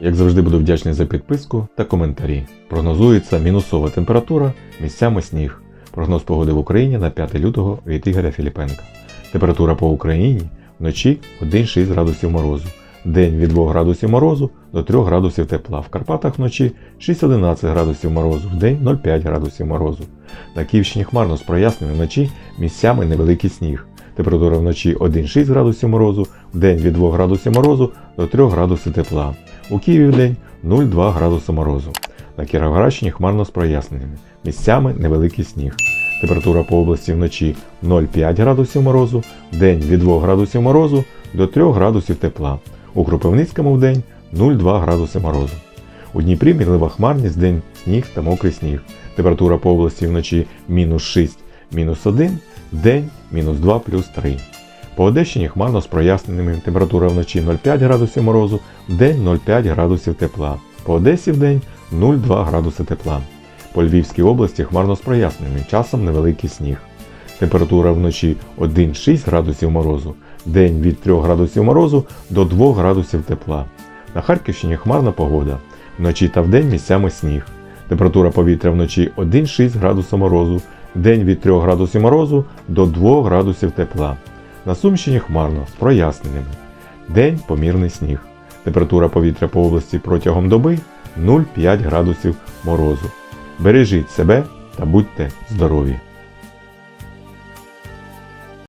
Як завжди буду вдячний за підписку та коментарі. Прогнозується мінусова температура, місцями сніг. Прогноз погоди в Україні на 5 лютого від Ігоря Філіпенка. Температура по Україні вночі 1-6 градусів морозу. День від 2 градусів морозу до 3 градусів тепла. В Карпатах вночі 6-11 градусів морозу, в день 0,5 градусів морозу. На Київщині хмарно з проясненням вночі місцями невеликий сніг. Температура вночі 1,6 градусів морозу, в день від 2 градусів морозу до 3 градусів тепла. У Києві в день 0,2 градуса морозу. На Кіровоградщині хмарно з проясненнями. Місцями невеликий сніг. Температура по області вночі 0,5 градусів морозу, в день від 2 градусів морозу до 3 градусів тепла. У Кропивницькому в день 0,2 градуси морозу. У Дніпрі мінлива хмарність, день сніг та мокрий сніг. Температура по області вночі мінус 6, мінус 1, день мінус 2 плюс 3. По Одещині хмарно з проясненнями температура вночі 0,5 градусів морозу, в день 0,5 градусів тепла. По Одесі в день 0,2 градуси тепла. По Львівській області хмарно з проясненнями, часом невеликий сніг. Температура вночі 1,6 градусів морозу, день від 3 градусів морозу до 2 градусів тепла. На Харківщині хмарна погода. Вночі та вдень місцями сніг. Температура повітря вночі 1,6 градуса морозу, день від 3 градусів морозу до 2 градусів тепла. На Сумщині хмарно з проясненнями. День помірний сніг. Температура повітря по області протягом доби 0,5 градусів морозу. Бережіть себе та будьте здорові!